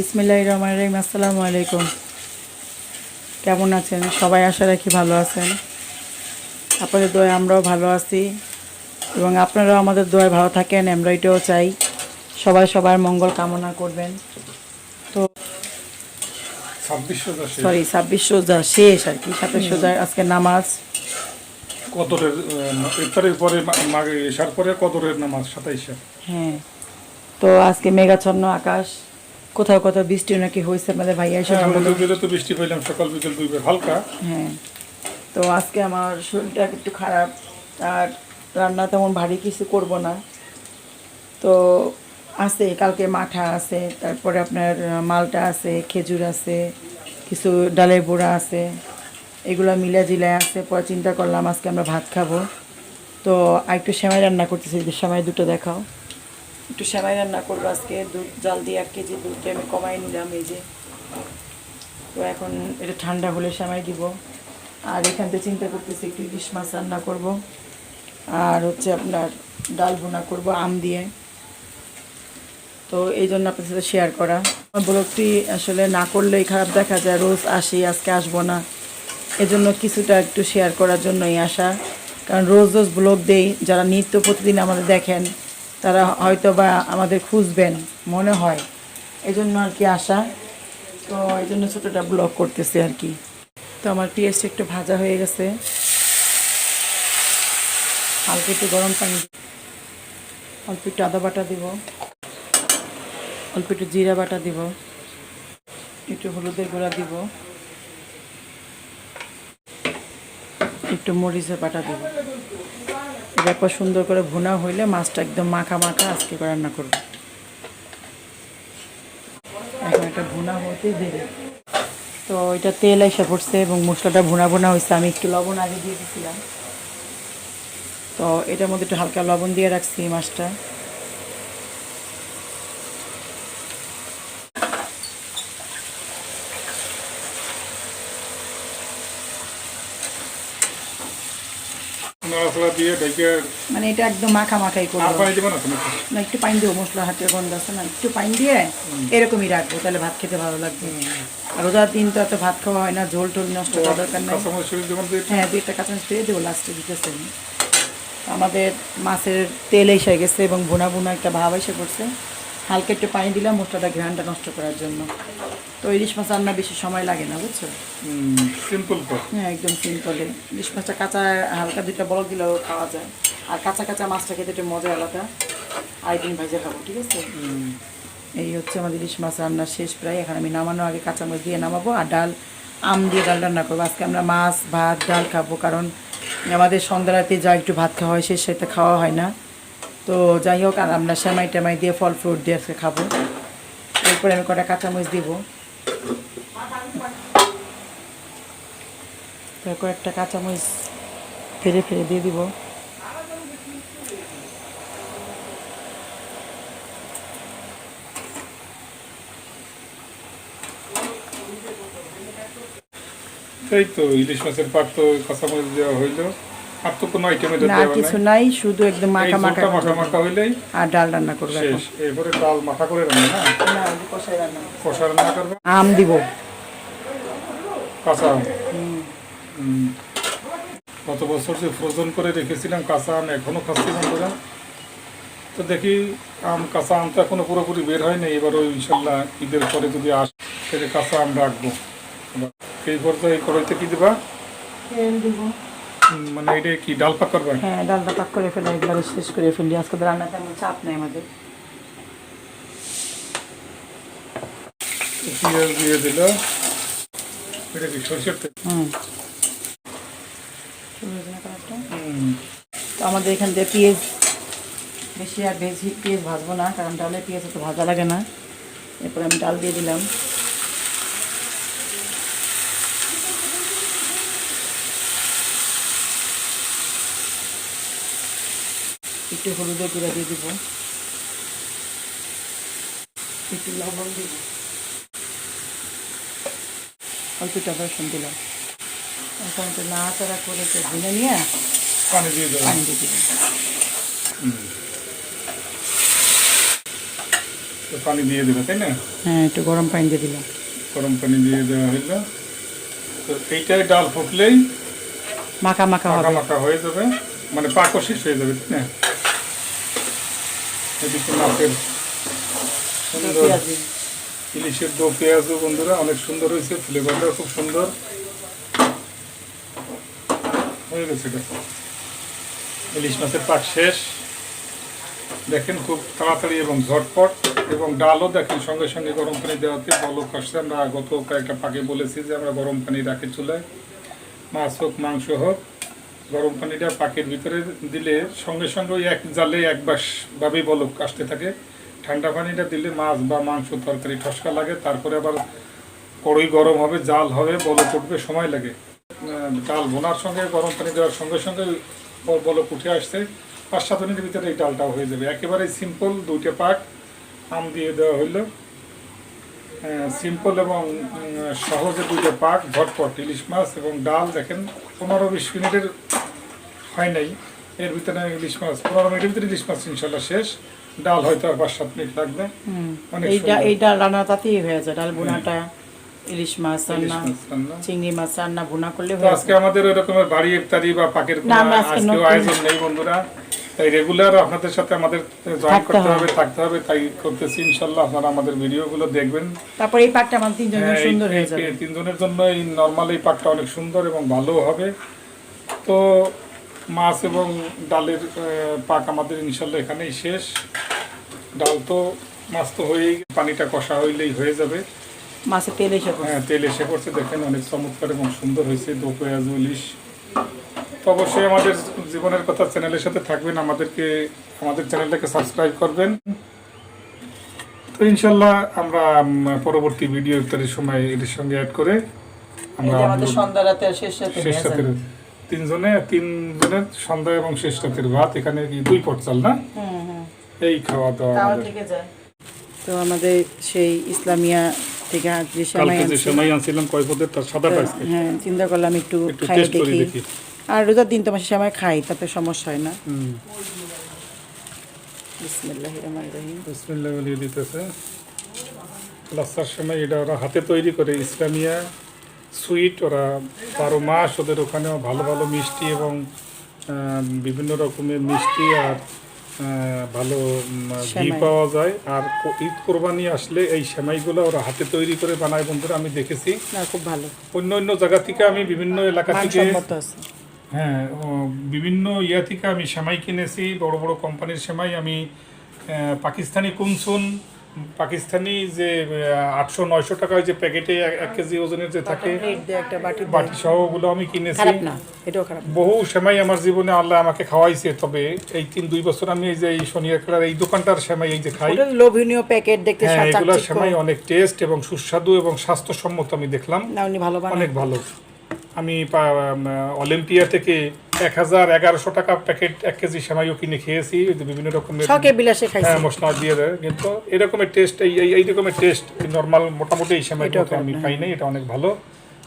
বিসমিল্লাহ রহমান রহিম আসসালামু আলাইকুম। কেমন আছেন? সবাই আশা রাখি ভালো আছেন। আপনাদের দোয়া আমরাও ভালো আছি এবং আপনারাও আমাদের দোয়ায় ভালো থাকেন আমরা এটাও চাই। সবাই সবার মঙ্গল কামনা করবেন। তো সরি ছাব্বিশ রোজা শেষ আর কি সাতাশ রোজার আজকে নামাজ। কদরের ইফতারের পরে এসার পরে কদরের নামাজ সাতাইশে। হ্যাঁ। তো আজকে মেঘাচ্ছন্ন আকাশ। কোথাও কোথাও বৃষ্টি নাকি হয়েছে আমাদের ভাইয়া এসে হ্যাঁ তো বৃষ্টি পাইলাম সকাল বিকেল দুই বের হালকা। হ্যাঁ। তো আজকে আমার শরীরটা একটু খারাপ আর রান্না তেমন ভারী কিছু করব না। তো আছে কালকে মাঠা আছে তারপরে আপনার মালটা আছে খেজুর আছে কিছু ডালের বড়া আছে এগুলো মিলা জিলায় আছে পরে চিন্তা করলাম আজকে আমরা ভাত খাব। তো আর একটু সেমাই রান্না করতেছি সেমাই দুটো দেখাও। একটু সেমাই রান্না করব আজকে, দুধ, জাল দিয়ে এক কেজি দুধটা আমি কমাই নিলাম এই যে। তো এখন এটা ঠান্ডা হলে সেমাই দিব। আর এখান থেকে চিন্তা করতেছি একটু ইলিশ মাছ রান্না করব। আর হচ্ছে আপনার ডাল ভুনা করব আম দিয়ে। তো এই জন্য আপনার সাথে শেয়ার করা। আমার ব্লগটি আসলে না করলেই খারাপ দেখা যায়, রোজ আসি, আজকে আসব না। এজন্য কিছুটা একটু শেয়ার করার জন্যই আসা কারণ রোজ রোজ ব্লগ দেই, যারা নিত্য প্রতিদিন আমাদের দেখেন তারা হয়তো বা আমাদের খুঁজবেন, মনে হয়। এই জন্য আর কি আসা তো এই জন্য ছোটোটা ব্লগ করতেছি আর কি। তো আমার পেঁয়াজটা একটু ভাজা হয়ে গেছে। হালকা একটু গরম পানি অল্প একটু আদা বাটা দিব। অল্প একটু জিরা বাটা দিব। একটু হলুদের গুঁড়া দিব। একটু মরিচের বাটা দিব। এরপর সুন্দর করে ভুনা হইলে মাছটা একদম মাখা মাখা আজকে রান্না করব। এখন একটা ভুনা হতে দেবে তো এটা তেল এসে পড়ছে এবং মশলাটা ভুনা ভুনা হয়েছে। আমি একটু লবণ আগে দিয়ে দিয়েছিলাম তো এটার মধ্যে একটু হালকা লবণ দিয়ে রাখছি মাছটা। নাড়াচাড়া দিয়ে মানে এটা একদম মাখা মাখাই আর পানি দেব না তুমি? না একটু পানি দেবো মশলা হাতে গন্ধ আছে না। একটু পানি দিয়ে এরকমই রাখব তাহলে ভাত খেতে ভালো লাগবে। আর রোজার দিন তো এত ভাত খাওয়া হয় না ঝোল টোল নষ্ট করার দরকার নেই। হ্যাঁ দুইটা কাঁচা ফিরে দেবো লাস্টে দিতেছে আমাদের মাছের তেল এসে গেছে এবং বোনা বোনা একটা ভাব এসে পড়ছে। হালকা একটু পানি দিলাম মশলাটা ঘ্রানটা নষ্ট করার জন্য। তো ইলিশ মাছ রান্না বেশি সময় লাগে না বুঝছ? সিম্পল হ্যাঁ একদম সিম্পলে ইলিশ মাছটা কাঁচা হালকা দুইটা বড় দিলেও খাওয়া যায়। আর কাঁচা কাঁচা মাছটা খেতে একটু মজা আলাদা। আরেকদিন ভাজা খাব ঠিক আছে? এই হচ্ছে আমাদের ইলিশ মাছ রান্না শেষ প্রায়। এখন আমি নামানোর আগে কাঁচামরিচ দিয়ে নামাবো আর ডাল আম দিয়ে ডাল রান্না করব। আজকে আমরা মাছ ভাত ডাল খাব কারণ আমাদের সন্ধ্যা রাতে যা একটু ভাত খাওয়া হয় সে সেটা খাওয়া হয় না। তো যাই হোক আর আমরা সেমাই টেমাই দিয়ে ফল ফ্রুট দিয়ে আজকে খাব। এরপরে আমি কটা কাঁচামরিচ দিব। তারপর একটা কাঁচামরিচ ফেলে ফেলে দিয়ে দিব। এই তো ইলিশ মাছের পাট তো কাঁচামরিচ দেওয়া হইল। আর তো কোনো আইটেমে না কিছু নাই? শুধু একদম মাখা মাখা মাখা মাখা হইলেই আর ডাল রান্না করব এখন শেষ। এরপরে ডাল মাখা করে রান্না না? না কষাই রান্না। কষা রান্না করবে? আম দিব। কাঁচা আম? হুম। গত বছর যে ফ্রোজেন করে রেখেছিলাম কাঁচা আম এখনও খাচ্ছিলাম করে তো দেখি আম কাঁচা আম তো এখনও পুরোপুরি বের হয়নি। এবার ওই ইনশাল্লাহ ঈদের পরে যদি আসে তাহলে কাঁচা আম রাখব। এই পর্যায়ে এই কড়াইতে কি দেবা? তেল দিব। মানে এটা কি ডাল পাক করবে হ্যাঁ ডালটা পাক করে ফেলে একবারে শেষ করে ফেলি। আজকে রান্না তেমন চাপ নেই আমাদের। পেঁয়াজ দিয়ে দিল। এটা কি সরষের তেল? হুম। তো আমাদের এখান থেকে পেঁয়াজ বেশি আর বেশি পেঁয়াজ ভাজবো না কারণ ডালে পেঁয়াজ তো ভাজা লাগে না। এরপরে আমি ডাল দিয়ে দিলাম। একটু হলুদের গুঁড়া দিয়ে দিব। একটু লবণ দিব। অল্প রসুন দিলাম। এখন একটু নাড়াচাড়া করে একটু ভুনে নিয়ে পানি দিয়ে দেবো। পানি দিয়ে তো পানি দিয়ে দেবে তাই না? হ্যাঁ একটু গরম পানি দিয়ে দিলাম। গরম পানি দিয়ে দেওয়া হইল। তো এইটাই ডাল ফুটলেই মাখা মাখা মাখা মাখা হয়ে যাবে। মানে পাকও শেষ হয়ে যাবে তাই না? এদিকে মাছের সুন্দর। ইলিশের দো পেঁয়াজও বন্ধুরা অনেক সুন্দর হয়েছে ফ্লেভারটাও খুব সুন্দর। হয়ে গেছে ইলিশ মাছের পাক শেষ। দেখেন খুব তাড়াতাড়ি এবং ঝটপট, এবং ডালও দেখেন সঙ্গে সঙ্গে গরম পানি দেওয়াতে বলক আসছে। আমরা গত কয়েকটা পাকে বলেছি যে আমরা গরম পানি রাখি চুলায়। মাছ হোক, মাংস হোক গরম পানিটা পাকের ভিতরে দিলে সঙ্গে সঙ্গে ওই এক জালে এক বাস ভাবেই বলক আসতে থাকে। ঠান্ডা পানিটা দিলে মাছ বা মাংস তরকারি ঠসকা লাগে, তারপরে আবার কড়ই গরম হবে, জাল হবে, বলক উঠবে, সময় লাগে। ডাল বোনার সঙ্গে, গরম পানি দেওয়ার সঙ্গে সঙ্গে বল- বলক উঠে আসছে। পাঁচ সাত মিনিটের ভিতরে এই ডালটাও হয়ে যাবে। একেবারে সিম্পল দুইটা পাক আম দিয়ে দেওয়া হইল। সিম্পল এবং সহজে দুইটা পাক, ঝটপট ইলিশ মাছ এবং ডাল। দেখেন, পনেরো বিশ মিনিটের হয় নাই। এর ভিতরে ইলিশ মাছ পনেরো মিনিটের ভিতরে ইলিশ মাছ ইনশাল্লাহ শেষ। ডাল হয়তো আর পাঁচ সাত মিনিট লাগবে। সুন্দর। এইটা রান্না তাতেই হয়ে যায়। ডাল বোনাটা ইলিশ মাছ রান্না চিংড়ি মাছ রান্না ভুনা করলে আজকে আমাদের ওই রকমের বাড়ি ইফতারি বা পাকের কোনো না, আমরা আজকে আজকেও আয়োজন নেই বন্ধুরা। তাই রেগুলার আপনাদের সাথে আমাদের জয়েন করতে হবে। থাকতে হবে তাই করতেছি। ইনশাল্লাহ আপনারা আমাদের ভিডিওগুলো দেখবেন। তারপর এই পাকটা আমার তিনজন হ্যাঁ, সুন্দর হয়ে যাবে। তিনজনের জন্য এই নর্মাল এই পাকটা অনেক সুন্দর এবং ভালো হবে। তো মাছ এবং ডালের পাক আমাদের ইনশাল্লাহ এখানেই শেষ। ডাল তো মাছ তো হয়েই পানিটা কষা হইলেই হয়ে যাবে। মাছের তেল এসে হ্যাঁ তেল এসে করছে দেখেন অনেক চমৎকার এবং সুন্দর হয়েছে দো পেঁয়াজ ইলিশ। তো অবশ্যই আমাদের জীবনের কথা চ্যানেলের সাথে থাকবেন। আমাদেরকে আমাদের চ্যানেলটাকে সাবস্ক্রাইব করবেন। তো ইনশাল্লাহ আমরা পরবর্তী ভিডিও ইত্যাদির সময় এদের সঙ্গে অ্যাড করে আমরা আমাদের সন্ধ্যা রাতে শেষ রাতে তিনজনে তিনজনের সন্ধ্যা এবং শেষ রাতের ভাত এখানে কি দুই পট চাল না? এই খাওয়া দাওয়া তো আমাদের সেই ইসলামিয়া থেকে যে সময় যে সময় আনছিলাম কয় পদের? তার সাদা পাইছে হ্যাঁ চিন্তা করলাম একটু খাই দেখি। আর রোজার দিন তো মাসে সময় খাই তাতে সমস্যা হয় না। হুম। বিসমিল্লাহ রহমান রহিম। বিসমিল্লাহ দিতেছে সময় এটা ওরা হাতে তৈরি করে ইসলামিয়া সুইট ওরা বারো মাস ওদের ওখানে ভালো ভালো মিষ্টি এবং বিভিন্ন রকমের মিষ্টি আর ভালো ঘি পাওয়া যায়। আর ঈদ কোরবানি আসলে এই সেমাইগুলো ওরা হাতে তৈরি করে বানায় বন্ধুরা আমি দেখেছি। খুব ভালো। অন্য অন্য জায়গা থেকে আমি বিভিন্ন এলাকা থেকে হ্যাঁ বিভিন্ন ইয়া থেকে আমি সেমাই কিনেছি। বড় বড় কোম্পানির সেমাই আমি পাকিস্তানি কুনসুন পাকিস্তানি যে আটশো নয়শো টাকায় যে প্যাকেটে এক- কেজি ওজনের যে থাকে বাটি সহ ওগুলো আমি কিনেছি। বহু সেমাই আমার জীবনে আল্লাহ আমাকে খাওয়াইছে তবে এই তিন দুই বছর আমি এই যে এই শনিয়ার এই দোকানটার সেমাই এই যে খাই লোভনীয় প্যাকেট দেখতে হ্যাঁ সাত এগুলো সেমাই অনেক টেস্ট এবং সুস্বাদু এবং স্বাস্থ্যসম্মত আমি দেখলাম। ভালো অনেক ভালো। আমি অলিম্পিয়া থেকে এক হাজার এগারোশো টাকা প্যাকেট এক কেজি সেমাইও কিনে খেয়েছি বিভিন্ন রকমের শখে বিলাসে খাইছি। হ্যাঁ মশলা দিয়ে দেয়। কিন্তু এরকমের টেস্ট এই এই- এই রকমের টেস্ট নর্মাল মোটামুটি এই আমি। পাই নাই এটা অনেক ভালো।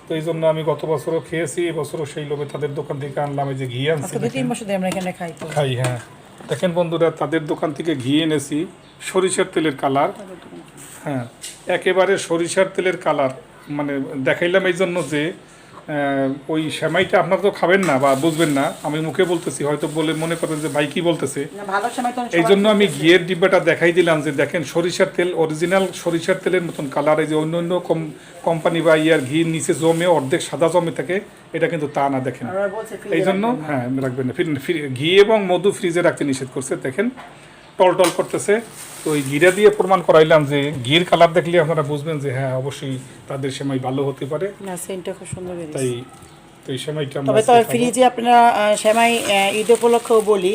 তো এই জন্য আমি গত বছরও খেয়েছি এবছরও সেই লোভে তাদের দোকান থেকে আনলাম এই যে ঘি আনছি আজকে তিন বছর আমরা এখানে খাই খাই হ্যাঁ। দেখেন বন্ধুরা তাদের দোকান থেকে ঘি এনেছি সরিষার তেলের কালার। হ্যাঁ একেবারে সরিষার তেলের কালার। মানে দেখাইলাম এই জন্য যে ওই সেমাইটা আপনারা তো খাবেন না বা বুঝবেন না। আমি মুখে বলতেছি হয়তো বলে মনে করেন যে ভাই কি বলতেছে। এই জন্য আমি। ঘিয়ের ডিব্বাটা দেখাই দিলাম যে দেখেন সরিষার তেল অরিজিনাল সরিষার তেলের মতন কালার এই যে অন্য অন্য কোম্পানি বা ইয়ার ঘি নিচে জমে অর্ধেক সাদা জমে থাকে এটা কিন্তু তা না দেখেন। এই জন্য হ্যাঁ রাখবেন না। ঘি এবং মধু ফ্রিজে রাখতে নিষেধ করছে দেখেন। টল টল করতেছে। তো ওই ঘিরা দিয়ে প্রমাণ করাইলাম যে ঘির কালার দেখলে আপনারা বুঝবেন যে হ্যাঁ অবশ্যই তাদের সেমাই ভালো হতে পারে। না সেন্টটা খুব সুন্দর তাই তো এই আমরা তবে তবে। ফ্রিজে আপনারা সেমাই ঈদ উপলক্ষেও বলি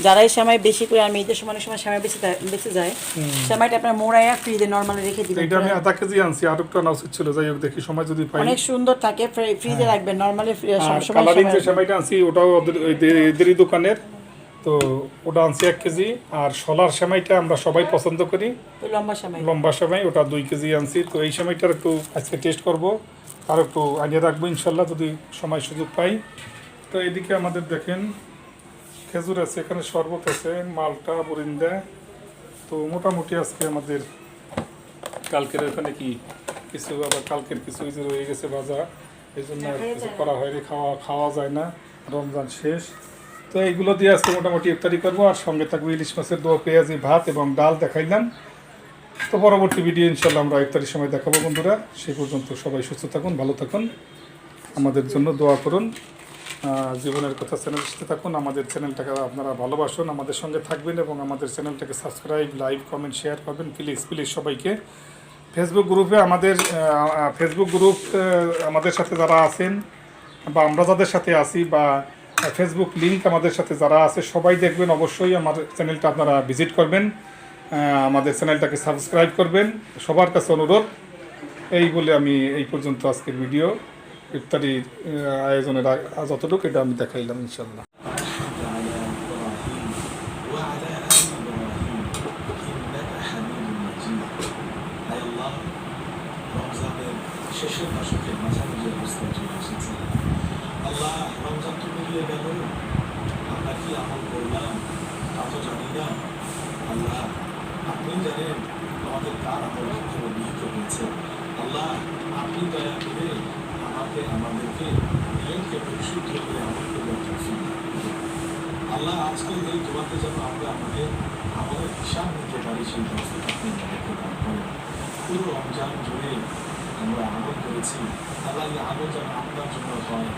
যারাই সেমাই বেশি করে আমি ঈদের সময় অনেক সময় সেমাই বেশি বেঁচে যায় সেমাইটা আপনার মোড়াইয়া ফ্রিজে নর্মালি রেখে দিবেন। এটা আমি আধা কেজি আনছি আর একটু উচিত ছিল যাই হোক দেখি সময় যদি পাই। অনেক সুন্দর থাকে ফ্রি- ফ্রিজে রাখবেন নর্মালি আর সবসময় কালারিং যে সেমাইটা আনছি ওটাও এদেরই দোকানের। তো ওটা আনছি এক কেজি আর শলার সেমাইটা আমরা সবাই পছন্দ করি। লম্বা সেমাই। লম্বা সেমাই ওটা দুই কেজি আনছি। তো এই সেমাইটার একটু আজকে টেস্ট করব আর একটু আনিয়ে রাখব ইনশাল্লাহ যদি সময় সুযোগ পাই। তো এদিকে আমাদের দেখেন খেজুর আছে এখানে শরবত আছে মালটা বরিন্দা। তো মোটামুটি আজকে আমাদের কালকের ওখানে কি কিছু আবার কালকের কিছু কিছু রয়ে গেছে বাজার। এই জন্য কিছু করা হয়নি খাওয়া খাওয়া যায় না। রমজান শেষ। তো এইগুলো দিয়ে আজকে মোটামুটি ইফতারি করব আর সঙ্গে থাকবে ইলিশ মাছের দোয়া পেঁয়াজি, ভাত এবং ডাল দেখাইলাম। তো পরবর্তী ভিডিও ইনশাল্লাহ আমরা ইফতারির সময় দেখাবো বন্ধুরা। সেই পর্যন্ত সবাই সুস্থ থাকুন, ভালো থাকুন। আমাদের জন্য দোয়া করুন। জীবনের কথা চ্যানেল সাথে থাকুন। আমাদের চ্যানেলটাকে আপনারা ভালোবাসুন, আমাদের সঙ্গে থাকবেন এবং আমাদের চ্যানেলটাকে সাবস্ক্রাইব, লাইক, কমেন্ট, শেয়ার করবেন। প্লিজ প্লিজ সবাইকে। ফেসবুক গ্রুপে আমাদের ফেসবুক গ্রুপ আমাদের সাথে যারা আছেন বা আমরা যাদের সাথে আছি বা ফেসবুক লিঙ্ক আমাদের সাথে যারা আছে, সবাই দেখবেন। অবশ্যই আমার চ্যানেলটা আপনারা ভিজিট করবেন। আমাদের চ্যানেলটাকে সাবস্ক্রাইব করবেন। সবার কাছে অনুরোধ, এই বলে আমি এই পর্যন্ত আজকের ভিডিও ইত্যাদি আয়োজনের যতটুকু এটা আমি দেখাইলাম ইনশাল্লাহ তো আল্লাহ আপনি জানেন আমাদের কার কীভাবে নিহিত হয়েছে আল্লাহ আপনি দয়া করে আমাকে আমাদেরকে নিয়মকে পরিশুদ্ধ করে দান করুন। আল্লাহ আজকে এই দোয়াতে যেন আমরা আমাদের আমাদের হিসাব নিতে পারি সেই তৌফিক আপনি আমাদেরকে দান করেন পুরো রমজান জুড়ে আমরা আমল করেছি আল্লাহ এই আমল যেন আপনার জন্য হয়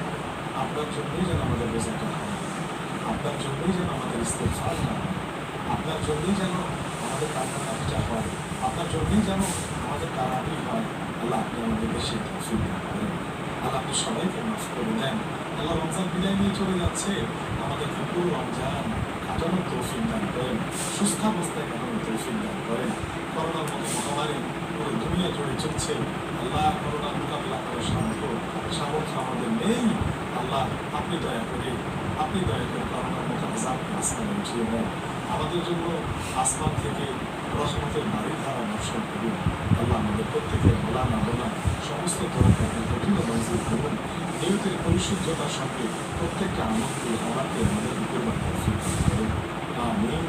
আপনার জন্যই যেন আমাদের রেজাল্টটা হয় আপনার জন্যই যেন আমাদের ইস্তেফারটা হয় আপনার জন্যই যেন আমাদের কান্নাকাটিটা হয়, আপনার জন্যই যেন আমাদের তারাবি হয়। আল্লাহ আপনি আমাদেরকে সেই দান করেন। আল্লাহ আপনি সবাইকে মাফ করে দেন। আল্লাহ রমজান বিদায় নিয়ে চলে যাচ্ছে। আমাদের পুরো রমজান কাটানোর তৌফিক দান করেন। সুস্থাবস্থায় কাটানোর তৌফিক দান করেন। করোনার মতো মহামারী পুরো দুনিয়া জুড়ে চলছে। আল্লাহ করোনার মোকাবিলা করার সামর্থ্য সামর্থ্য আমাদের নেই। আল্লাহ, আপনি দয়া করে, আপনি দয়া করে করোনার মতো আসমানে উঠিয়ে দেন। আমাদের জন্য আসমান থেকে রহমতের বাড়ির ধারা বর্ষণ করুন আল্লাহ আমাদের প্রত্যেকের ভোলা না ভোলা সমস্ত দরকার কঠিন মঞ্জুর করুন নিয়তের পরিশুদ্ধতার সঙ্গে প্রত্যেকটা আমলকে আমাকে আমাদের করবার তৌফিক দান করুন আমিন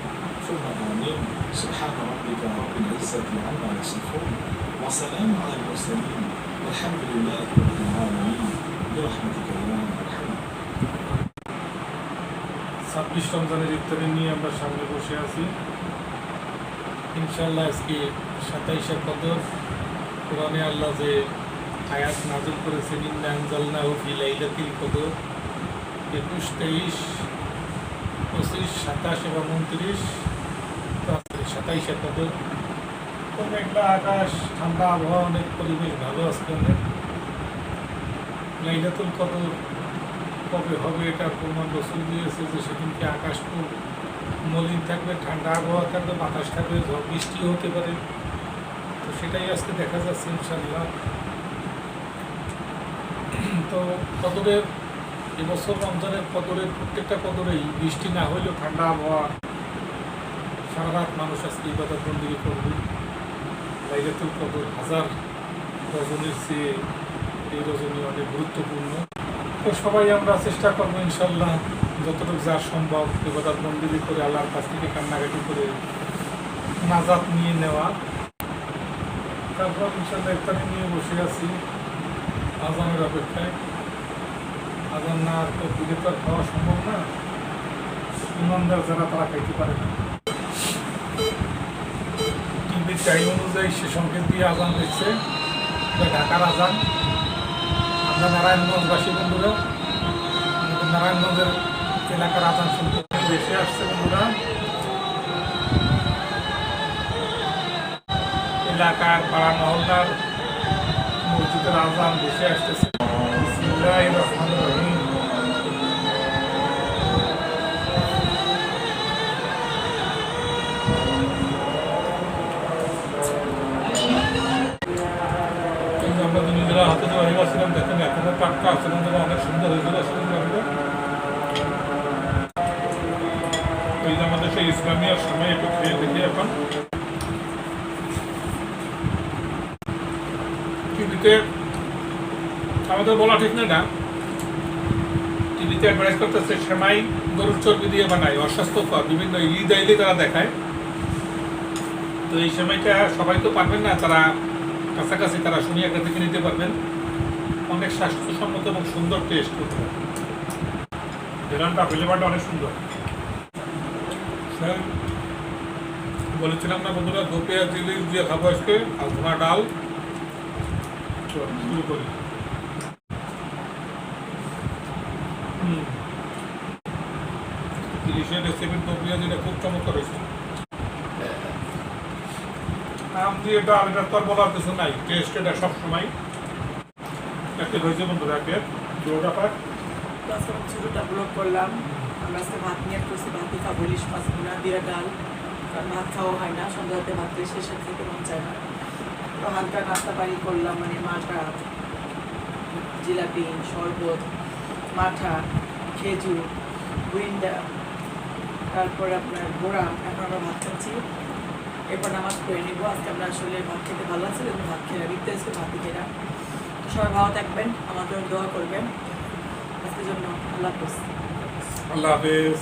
ثم آمين سبحان ربك رب العزة عما يصفون وسلام على المرسلين والحمد لله رب العالمين برحمتك ছাব্বিশ রমজানের ইফতারি নিয়ে আমরা সামনে বসে আছি। ইনশাল্লাহ আজকে সাতাইশে কদর কোরআনে আল্লাহ যে আয়াত নাজল করেছেন, ইন্না আনজালনা ফি লাইলাতিল কদর একুশ, তেইশ, পঁচিশ, সাতাশ এবং উনত্রিশ সাতাইশে কদর। তো মেঘলা আকাশ, ঠান্ডা আবহাওয়া, অনেক পরিবেশ ভালো অনেক লাইলাতুল কদর কবে হবে এটা প্রমাণ রসুল দিয়েছে যে সেদিনকে আকাশ খুব মলিন থাকবে, ঠান্ডা আবহাওয়া থাকবে, বাতাস থাকবে, ঝড় বৃষ্টিও হতে পারে। তো সেটাই আজকে দেখা যাচ্ছে ইনশাল্লাহ তো কদরের এবছর রমজানের কদরের প্রত্যেকটা কদরেই বৃষ্টি না হইলেও ঠান্ডা আবহাওয়া সারা রাত মানুষ আজকে ইবাদত বন্দি করবে। বাইরে তো কদর হাজার রজনীর চেয়ে এই রজনী অনেক গুরুত্বপূর্ণ। তো সবাই আমরা চেষ্টা করব, ইনশাল্লাহ যতটুকু যা সম্ভব ইবাদত বন্দিলি করে আল্লাহর কাছ থেকে কান্নাকাটি করে নাজাত নিয়ে নেওয়া। তারপর ইনশাল্লাহ ইফতারি নিয়ে বসে আছি, আজানের অপেক্ষায়। আজান না আর তো দিলে তো খাওয়া সম্ভব না। ইমানদার যারা, তারা খাইতে পারে না। টিভির টাইম অনুযায়ী সে সংকেত দিয়ে আজান দিচ্ছে। ঢাকার আজান। আমরা নারায়ণগঞ্জবাসী বন্ধুরা, আমাদের নারায়ণগঞ্জের এলাকার আজান শুনতে এসে আসছে বন্ধুরা। এলাকার পাড়া মহল্লার মসজিদের আজান বেশি আসতেছে। বিসমিল্লাহির টাটকা বন্ধুরা অনেক সুন্দর হয়ে গেল ওই যে আমাদের সেই ইসলামিয়ার সময় একটু খেয়ে দেখি এখন। টিভিতে আমাদের বলা ঠিক না না। টিভিতে অ্যাডভার্টাইজ করতেছে, সেমাই গরুর চর্বি দিয়ে বানায়, অস্বাস্থ্যকর, বিভিন্ন ঈদ আইলে তারা দেখায়। তো এই সময়টা সবাই তো পারবেন না, তারা কাছাকাছি তারা সোনিয়াগা থেকে নিতে পারবেন। অনেক স্বাস্থ্যসম্মত এবং সুন্দর টেস্ট বেরানটা ফ্লেভারটা অনেক সুন্দর। স্যার, বলেছিলাম না বন্ধুরা দো পেঁয়াজ দিয়ে খাব আজকে আর ভুনা ডাল শুরু করি। ইলিশের এটা খুব চমৎকার আম দিয়ে ডাল এটা তো বলার কিছু নাই। টেস্ট এটা সবসময়। একটা হয়েছে বন্ধুরা একে জোড়া পাক আজকে ব্লগ করলাম। আমরা আজকে ভাত নিয়ে করছি, ভাতই খাব, ইলিশ মাছ, ভুনা দিয়ে ডাল। কারণ ভাত খাওয়া হয় না সন্ধ্যাতে ভাত শেষে খেতে মন চায় না। তো হালকা নাস্তা পানি করলাম মানে মাঠা জিলাপি, শরবত, মাঠা, খেজুর গুইন্ডা তারপরে আপনার গোড়া এখন আমরা ভাত খাচ্ছি। এরপর নামাজ পড়ে নিব। আজকে আমরা আসলে ভাত খেতে ভালো এবং ভাত বিকতে আজকে ভাতই খেলাম সবাই ভালো থাকবেন আমাদের দোয়া করবেন। আজকের জন্য আল্লাহ হাফেজ। আল্লাহ হাফেজ।